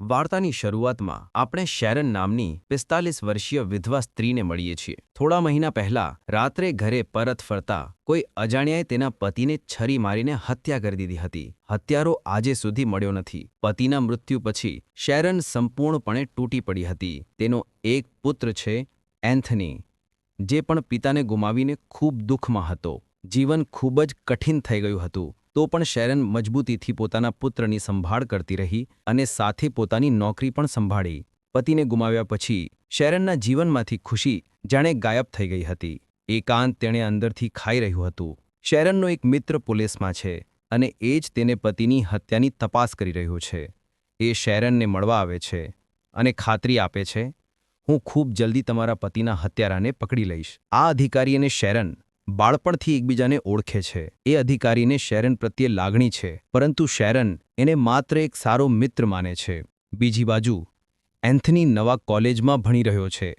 વાર્તાની શરૂઆતમાં આપણે શેરન નામની પિસ્તાલીસ વર્ષીય વિધવા સ્ત્રીને મળીએ છીએ. થોડા મહિના પહેલા રાત્રે ઘરે પરત ફરતા કોઈ અજાણ્યાએ તેના પતિને છરી મારીને હત્યા કરી દીધી હતી. હત્યારો આજે સુધી મળ્યો નથી. પતિના મૃત્યુ પછી શેરન સંપૂર્ણપણે તૂટી પડી હતી. તેનો એક પુત્ર છે એન્થની, જે પણ પિતાને ગુમાવીને ખૂબ દુઃખમાં હતો. જીવન ખૂબ જ કઠિન થઈ ગયું હતું. તો પણ શેરન મજબૂતીથી પોતાના પુત્રની સંભાળ કરતી રહી અને સાથે પોતાની નોકરી પણ સંભાળી. પતિને ગુમાવ્યા પછી શેરનના જીવનમાંથી ખુશી જાણે ગાયબ થઈ ગઈ હતી. એકાંત તેણે અંદરથી ખાઈ રહ્યું હતું. શેરનનો એક મિત્ર પોલીસમાં છે અને એ જ તેને પતિની હત્યાની તપાસ કરી રહ્યો છે. એ શેરનને મળવા આવે છે અને ખાતરી આપે છે, હું ખૂબ જલ્દી તમારા પતિના હત્યારાને પકડી લઈશ. આ અધિકારી અને શેરન બાળપણથી એકબીજાને ઓળખે છે. એ અધિકારીને શેરન પ્રત્યે લાગણી છે, પરંતુ શેરન એને માત્ર એક સારો મિત્ર માને છે. બીજી બાજુ, એન્થની નવા કોલેજમાં ભણી રહ્યો છે.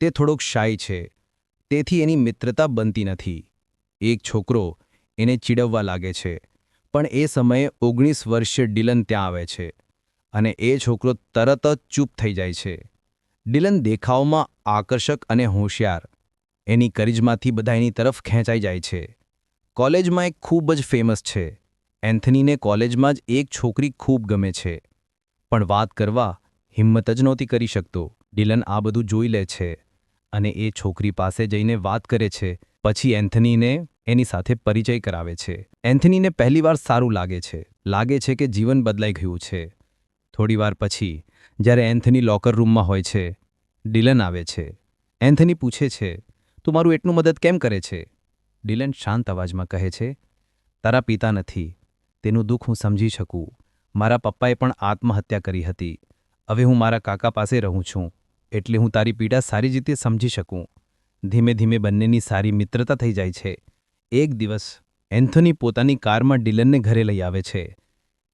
તે થોડોક શાય છે. તેથી એની મિત્રતા બનતી નથી. એક છોકરો એને ચીડવવા લાગે છે, પણ એ સમયે ઓગણીસ વર્ષીય ડિલન ત્યાં આવે છે અને એ છોકરો તરત જ ચૂપ થઈ જાય છે. ડિલન દેખાવમાં આકર્ષક અને હોશિયાર એની કરિજમાંથી બધા એની તરફ ખેંચાઈ જાય છે. કોલેજમાં એક ખૂબ જ ફેમસ છે. એન્થનીને કોલેજમાં જ એક છોકરી ખૂબ ગમે છે. પણ વાત કરવા હિંમત જ નહોતી કરી શકતો. ડિલન આ બધું જોઈ લે છે અને એ છોકરી પાસે જઈને વાત કરે છે. પછી એન્થનીને એની સાથે પરિચય કરાવે છે. એન્થનીને પહેલીવાર સારું લાગે છે. લાગે છે કે જીવન બદલાઈ ગયું છે. થોડીવાર પછી, જ્યારે એન્થની લોકર રૂમમાં હોય છે, ડિલન આવે છે. એન્થની પૂછે છે તું મારું એટલું મદદ કેમ કરે છે? ડિલન શાંત અવાજમાં કહે છે, તારા પિતા નથી. તેનું દુઃખ હું સમજી શકું. મારા પપ્પાએ પણ આત્મહત્યા કરી હતી. હવે હું મારા કાકા પાસે રહું છું. એટલે હું તારી પીડા સારી રીતે સમજી શકું. ધીમે ધીમે બંનેની સારી મિત્રતા થઈ જાય છે. એક દિવસ, એન્થોની પોતાની કારમાં ડિલનને ઘરે લઈ આવે છે.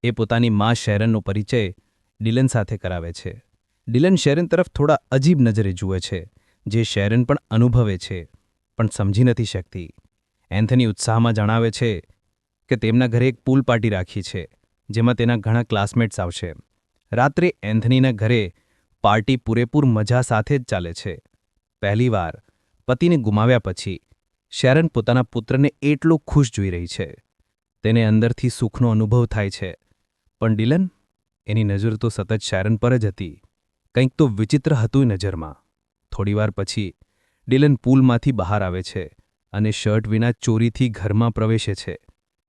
એ પોતાની મા શેરનનો પરિચય ડિલન સાથે કરાવે છે. ડિલન શેરન તરફ થોડા અજીબ નજરે જુએ છે. જે શેરન પણ અનુભવે છે, પણ સમજી નથી શકતી. એન્થની ઉત્સાહમાં જણાવે છે કે તેમના ઘરે એક પૂલ પાર્ટી રાખી છે, જેમાં તેના ઘણા ક્લાસમેટ્સ આવશે. રાત્રે એન્થનીના ઘરે પાર્ટી પૂરેપૂર મજા સાથે જ ચાલે છે. પહેલીવાર પતિને ગુમાવ્યા પછી, શેરન પોતાના પુત્રને એટલો ખુશ જોઈ રહી છે. તેને અંદરથી સુખનો અનુભવ થાય છે. પણ ડિલન, એની નજર તો સતત શેરન પર જ હતી. કંઈક તો વિચિત્ર હતું નજરમાં. થોડીવાર પછી ડિલન પૂલમાંથી બહાર આવે છે અને શર્ટ વિના ચોરીથી ઘરમાં પ્રવેશે છે.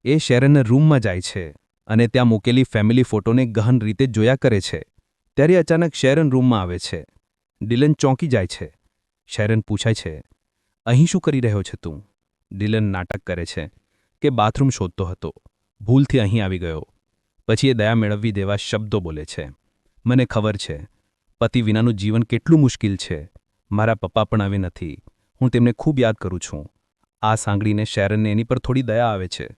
એ શેરનના રૂમમાં જાય છે અને ત્યાં મૂકેલી ફેમિલી ફોટોને ગહન રીતે જોયા કરે છે. ત્યારે અચાનક શેરન રૂમમાં આવે છે. ડિલન ચોંકી જાય છે. શેરન પૂછાય છે, અહીં શું કરી રહ્યો છે તું? ડિલન નાટક કરે છે કે બાથરૂમ શોધતો હતો. ભૂલથી અહીં આવી ગયો. પછી એ દયા મેળવવી દેવા શબ્દો બોલે છે. મને ખબર છે, પતિ વિનાનું જીવન કેટલું મુશ્કેલ છે. મારા પપ્પા પણ હવે નથી. હું તેમને ખૂબ યાદ કરું છું. આ સાંગળીને શેરનને એની પર થોડી દયા આવે છે.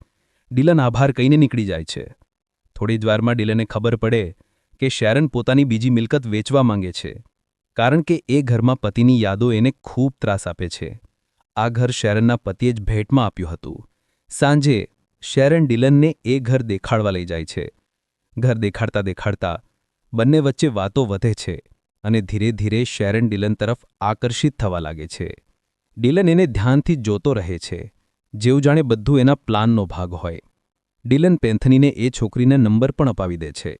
ડિલન આભાર કહીને નીકળી જાય છે. થોડી જ વારમાં ડીલને ખબર પડે કે શેરન પોતાની બીજી મિલકત વેચવા માંગે છે. કારણ કે એ ઘરમાં પતિની યાદો એને ખૂબ ત્રાસ આપે છે. આ ઘર શેરનના પતિએ જ ભેટમાં આપ્યું હતું. સાંજે શેરન ડિલનને એ ઘર દેખાડવા લઈ જાય છે. ઘર દેખાડતા દેખાડતા બંને વચ્ચે વાતો વધે છે. અને ધીરે ધીરે શેરન ડિલન તરફ આકર્ષિત થવા લાગે છે. ડિલન એને ધ્યાનથી જોતો રહે છે, જેવું જાણે બધું એના પ્લાનનો ભાગ હોય. ડિલન પેન્થનીને એ છોકરીને નંબર પણ અપાવી દે છે.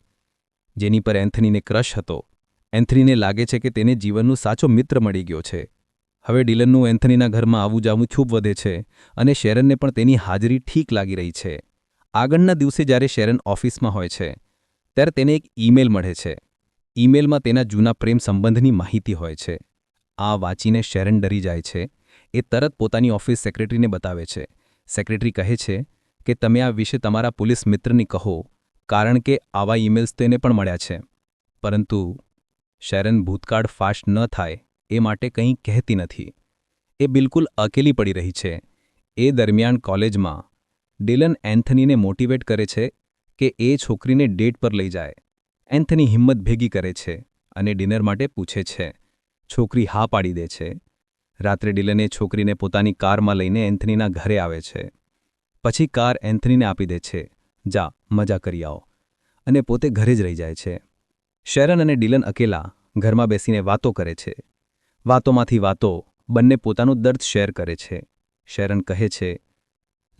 જેની પર એન્થનીને ક્રશ હતો. એન્થનીને લાગે છે કે તેને જીવનનું સાચો મિત્ર મળી ગયો છે. હવે ડિલનનું એન્થનીના ઘરમાં આવું જાવું ખૂબ વધે છે અને શેરનને પણ તેની હાજરી ઠીક લાગી રહી છે. આગળના દિવસે જ્યારે શેરન ઓફિસમાં હોય છે, ત્યારે તેને એક ઈમેલ મળે છે. ઈમેલમાં તેના જૂના પ્રેમ સંબંધની માહિતી હોય છે. આ વાંચીને શેરન ડરી જાય છે. એ તરત પોતાની ઓફિસ સેક્રેટરીને બતાવે છે. સેક્રેટરી કહે છે કે, તમે આ વિશે તમારા પોલીસ મિત્રની કહો, કારણ કે આવા ઈમેલ્સ તેને પણ મળ્યા છે. પરંતુ શેરન ભૂતકાળ ફાસ્ટ ન થાય એ માટે કંઈ કહેતી નથી. એ બિલકુલ અકેલી પડી રહી છે. એ દરમિયાન કોલેજમાં ડિલન એન્થનીને મોટિવેટ કરે છે કે એ છોકરીને ડેટ પર લઈ જાય. એન્થની હિંમત ભેગી કરે છે અને ડિનર માટે પૂછે છે, છોકરી હા પાડી દે છે? રાત્રે ડિલને છોકરીને પોતાની કારમાં લઈને એન્થનીના ઘરે આવે છે. પછી કાર એન્થનીને આપી દે છે, જા, મજા કરી આવો. અને પોતે ઘરે જ રહી જાય છે. શેરન અને ડિલન અકેલા ઘરમાં બેસીને વાતો કરે છે. વાતોમાંથી વાતો બંને પોતાનું દર્દ શેર કરે છે. શેરન કહે છે,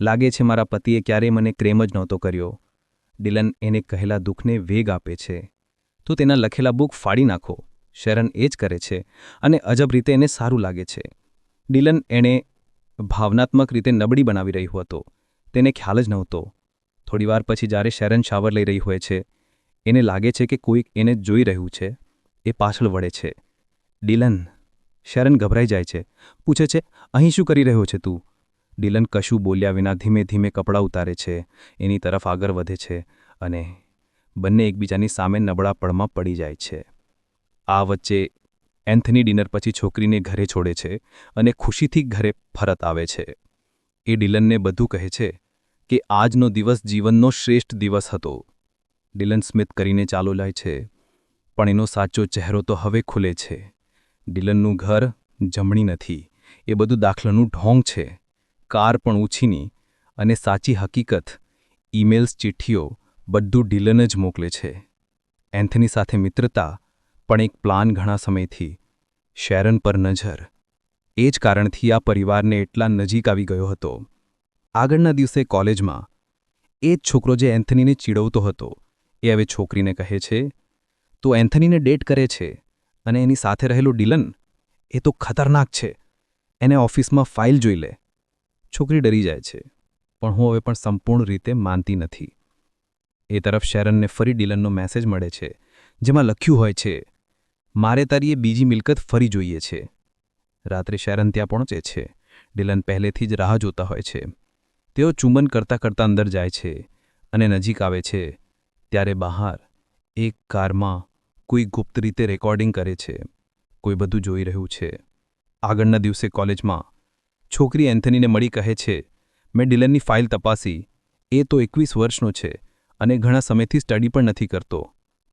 લાગે છે મારા પતિએ ક્યારેય મને ક્રેમ જ નહોતો કર્યો. ડિલન એને કહેલા દુઃખને વેગ આપે છે. તો તેના લખેલા બુક ફાડી નાખો. શેરન એ જ કરે છે અને અજબ રીતે એને સારું લાગે છે. ડિલન એણે ભાવનાત્મક રીતે નબળી બનાવી રહ્યો હતો. તેને ખ્યાલ જ નહોતો. થોડીવાર પછી જ્યારે શેરન શાવર લઈ રહી હોય છે, એને લાગે છે કે કોઈક એને જોઈ રહ્યું છે. એ પાછળ વળે છે. ડિલન, શેરન ગભરાઈ જાય છે. પૂછે છે, અહીં શું કરી રહ્યો છે તું? ડિલન કશું બોલ્યા વિના ધીમે ધીમે કપડાં ઉતારે છે, એની તરફ આગળ વધે છે અને બંને એકબીજાની સામે નબળા પડમાં પડી જાય છે. આ વચ્ચે એન્થની ડિનર પછી છોકરીને ઘરે છોડે છે અને ખુશીથી ઘરે ફરત આવે છે. એ ડિલનને બધું કહે છે કે આજનો દિવસ જીવનનો શ્રેષ્ઠ દિવસ હતો. ડિલન સ્મિત કરીને ચાલો લાય છે, પણ એનો સાચો ચહેરો તો હવે ખુલે છે. ડિલનનું ઘર જમણી નથી, એ બધું દાખલાનું ઢોંગ છે. કાર પણ ઉછીની અને સાચી હકીકત, ઈમેલ્સ, ચિઠ્ઠીઓ બધું ડિલન જ મોકલે છે. એન્થની સાથે મિત્રતા પણ એક પ્લાન ઘણા સમયથી શેરન પર નજર. એ જ કારણથી આ પરિવારને એટલા નજીક આવી ગયો હતો. આગળના દિવસે કોલેજમાં એ જ છોકરો જે એન્થનીને ચીડવતો હતો, એ હવે છોકરીને કહે છે, તો એન્થનીને ડેટ કરે છે અને એની સાથે રહેલું ડિલન એ તો ખતરનાક છે. એને ઓફિસમાં ફાઇલ જોઈ લે. છોકરી ડરી જાય છે, પણ હું હવે પણ સંપૂર્ણ રીતે માનતી નથી. એ તરફ શેરનને ફરી ડિલનનો મેસેજ મળે છે, જેમાં લખ્યું હોય છે, મારે તારી એ બીજી મિલકત ફરી જોઈએ છે. રાત્રે શેરન ત્યાં પહોંચે છે, ડિલન પહેલેથી જ રાહ જોતા હોય છે. તેઓ ચુંબન કરતાં કરતાં અંદર જાય છે અને નજીક આવે છે, ત્યારે બહાર એક કારમાં કોઈ ગુપ્ત રીતે રેકોર્ડિંગ કરે છે, કોઈ બધું જોઈ રહ્યું છે. આગળના દિવસે કોલેજમાં છોકરી એન્થનીને મળી કહે છે, મેં ડિલનની ફાઇલ તપાસી. એ તો એકવીસ વર્ષનો છે અને ઘણા સમયથી સ્ટડી પણ નથી કરતો.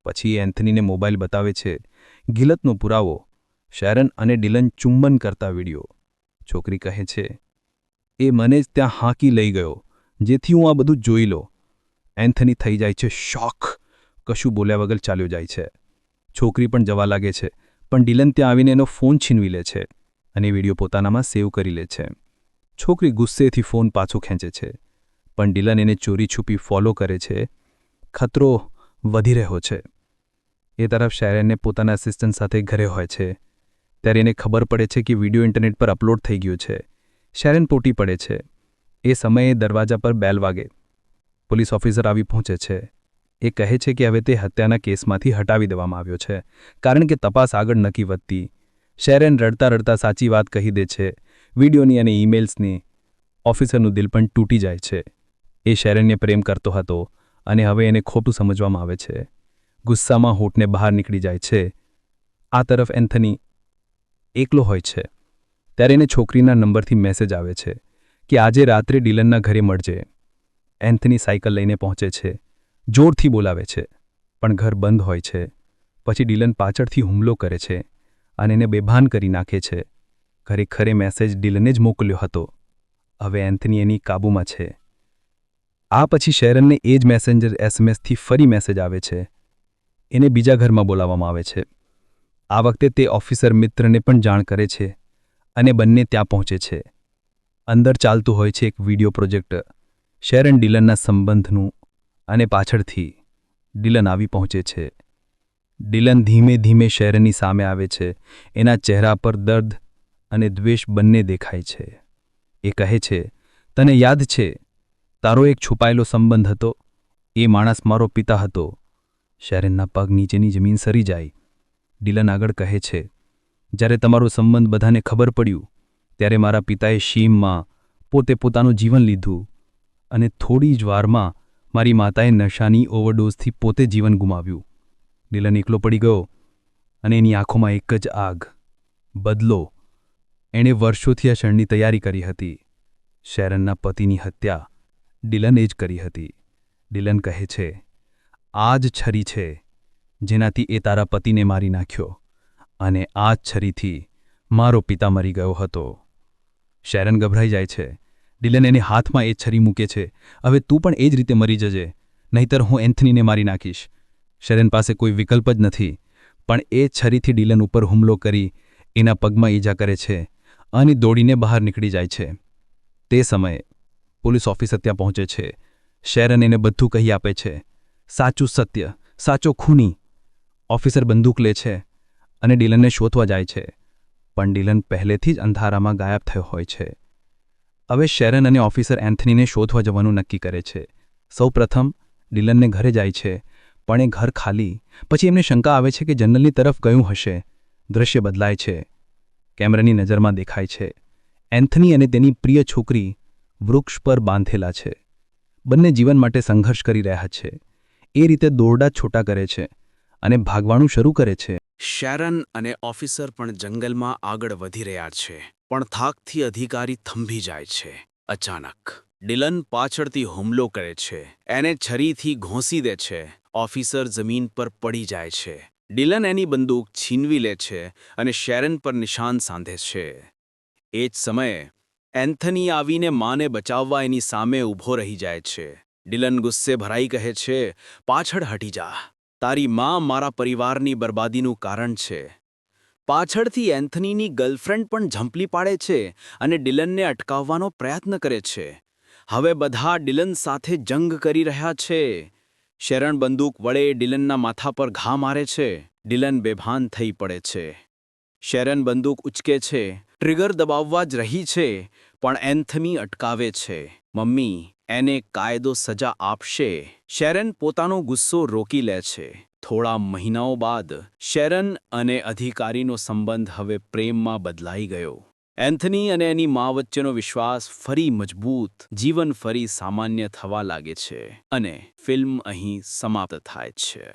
પછી એ એન્થનીને મોબાઈલ બતાવે છે, ગિલતનો પુરાવો. શેરન અને ડિલન ચુંબન કરતા વિડિયો. છોકરી કહે છે, એ મને જ ત્યાં હાંકી લઈ ગયો, જેથી હું આ બધું જોઈ લો. એન્થની થઈ જાય છે શોખ કશું બોલ્યા વગર ચાલ્યો જાય છે. છોકરી પણ જવા લાગે છે, પણ ડિલન ત્યાં આવીને એનો ફોન છીનવી લે છે. અને વીડિયો પોતાનામાં સેવ કરી લે છે. છોકરી ગુસ્સેથી ફોન પાછો ખેંચે છે, પણ ડિલન એને ચોરી છુપી ફોલો કરે છે. ખતરો વધી રહ્યો છે. એ તરફ શેરનને પોતાના આસિસ્ટન્ટ સાથે ઘરે હોય છે. ત્યારે એને ખબર પડે છે કે વીડિયો ઇન્ટરનેટ પર અપલોડ થઈ ગયો છે. શેરેન પોટી પડે છે. એ સમયે દરવાજા પર બેલ વાગે. પોલીસ ઓફિસર આવી પહોંચે છે. એ કહે છે કે હવે તે હત્યાના કેસમાંથી હટાવી દેવામાં આવ્યો છે, કારણ કે તપાસ આગળ નક્કી વધતી શેરેન રડતા રડતા સાચી વાત કહી દે છે. વિડીયોની અને ઈમેલ્સની ઓફિસરનું દિલ પણ તૂટી જાય છે. એ શેરેનને પ્રેમ કરતો હતો અને હવે એને ખોટું સમજવામાં આવે છે. ગુસ્સામાં હોઠને બહાર નીકળી જાય છે. આ તરફ એન્થની એકલો હોય છે. ત્યારે એને છોકરીના નંબરથી મેસેજ આવે છે કે આજે રાત્રે ડિલનના ઘરે મળજે. એન્થની સાયકલ લઈને પહોંચે છે. જોરથી બોલાવે છે. પણ ઘર બંધ હોય છે. પછી ડિલન પાછળથી હુમલો કરે છે. અને એને બેભાન કરી નાખે છે. ખરેખરે મેસેજ ડીલને જ મોકલ્યો હતો. હવે એન્થની એની કાબૂમાં છે. આ પછી શેરનને એ જ મેસેન્જર એસએમએસથી ફરી મેસેજ આવે છે. એને બીજા ઘરમાં બોલાવવામાં આવે છે. આ વખતે તે ઓફિસર મિત્રને પણ જાણ કરે છે અને બંને ત્યાં પહોંચે છે. અંદર ચાલતું હોય છે એક વિડિયો પ્રોજેક્ટ. શેરન ડીલનના સંબંધનું અને પાછળથી ડિલન આવી પહોંચે છે. ડિલન ધીમે ધીમે શહેરની સામે આવે છે. એના ચહેરા પર દર્દ અને દ્વેષ બંને દેખાય છે. એ કહે છે, તને યાદ છે? તારો એક છુપાયેલો સંબંધ હતો. એ માણસ મારો પિતા હતો. શેરનના પગ નીચેની જમીન સરી જાય. ડિલન આગળ કહે છે, જ્યારે તમારો સંબંધ બધાને ખબર પડ્યું, ત્યારે મારા પિતાએ શીમમાં પોતે પોતાનું જીવન લીધું અને થોડી જ વારમાં મારી માતાએ નશાની ઓવરડોઝથી પોતે જીવન ગુમાવ્યું. ડિલન એકલો પડી ગયો અને એની આંખોમાં એક જ આગ. બદલો. એણે વર્ષોથી આ ક્ષણની તૈયારી કરી હતી. શેરનના પતિની હત્યા ડિલને જ કરી હતી. ડિલન કહે છે, આ જ છરી છે જેનાથી એ તારા પતિને મારી નાખ્યો અને આ જ છરીથી મારો પિતા મરી ગયો હતો. શેરન ગભરાઈ જાય છે. ડિલન એને હાથમાં એ છરી મૂકે છે. હવે તું પણ એ જ રીતે મરી જજે, નહીતર હું એન્થનીને મારી નાખીશ. શેરન પાસે કોઈ વિકલ્પ જ નથી, પણ એ છરીથી ડિલન ઉપર હુમલો કરી એના પગમાં ઈજા કરે છે અને દોડીને બહાર નીકળી જાય છે. તે સમયે પોલીસ ઓફિસર ત્યાં પહોંચે છે. શેરન એને બધું કહી આપે છે. સાચું સત્ય, સાચો ખૂની. ઓફિસર બંદૂક લે છે અને ડિલનને શોધવા જાય છે, પણ ડિલન પહેલેથી જ અંધારામાં ગાયબ થયો હોય છે. હવે શેરન અને ઓફિસર એન્થનીને શોધવા જવાનું નક્કી કરે છે. સૌપ્રથમ ડિલનને ઘરે જાય છે પણ એ ઘર ખાલી. પછી એમને શંકા આવે છે કે જનરલની તરફ ગયું હશે. દૃશ્ય બદલાય છે. કેમેરાની નજરમાં દેખાય છે. એન્થની અને તેની પ્રિય છોકરી વૃક્ષ પર બાંધેલા છે. બંને જીવન માટે સંઘર્ષ કરી રહ્યા છે. એ રીતે દોરડા છોટા કરે છે અને ભાગવાનું શરૂ કરે છે. શેરન અને ઓફિસર પણ જંગલમાં આગળ વધી રહ્યા છે, પણ થાકથી અધિકારી થંભી જાય છે. અચાનક ડિલન પાછળથી હુમલો કરે છે. એને છરીથી ઘોંસી દે છે. ઓફિસર જમીન પર પડી જાય છે. ડિલન એની બંદૂક છીનવી લે છે અને શેરન પર નિશાન સાંધે છે. એ જ સમયે, એન્થની આવીને માને બચાવવા એની સામે ઊભો રહી જાય છે. ડિલન ગુસ્સે ભરાઈ કહે છે, પાછળ હટી જા. તારી માં મારા પરિવારની બરબાદીનું કારણ છે. પાછળથી એન્થનીની ગર્લફ્રેન્ડ પણ ઝંપલી પાડે છે અને ડિલનને અટકાવવાનો પ્રયત્ન કરે છે. હવે બધા ડિલન સાથે જંગ કરી રહ્યા છે. શરણ બંદૂક વડે ડિલનના માથા પર ઘા મારે છે, ડિલન બેભાન થઈ પડે છે. શેરન બંદૂક ઉચકે છે, ટ્રિગર દબાવવા જ રહી છે, પણ એન્થમી અટકાવે છે. મમ્મી, એને કાયદો સજા આપશે. શેરન પોતાનો ગુસ્સો રોકી લે છે. થોડા મહિનાઓ બાદ શેરન અને અધિકારીનો સંબંધ હવે પ્રેમમાં બદલાઈ ગયો. એન્થની અને એની મા વચ્ચેનો વિશ્વાસ ફરી મજબૂત, જીવન ફરી સામાન્ય થવા લાગે છે અને ફિલ્મ અહીં સમાપ્ત થાય છે.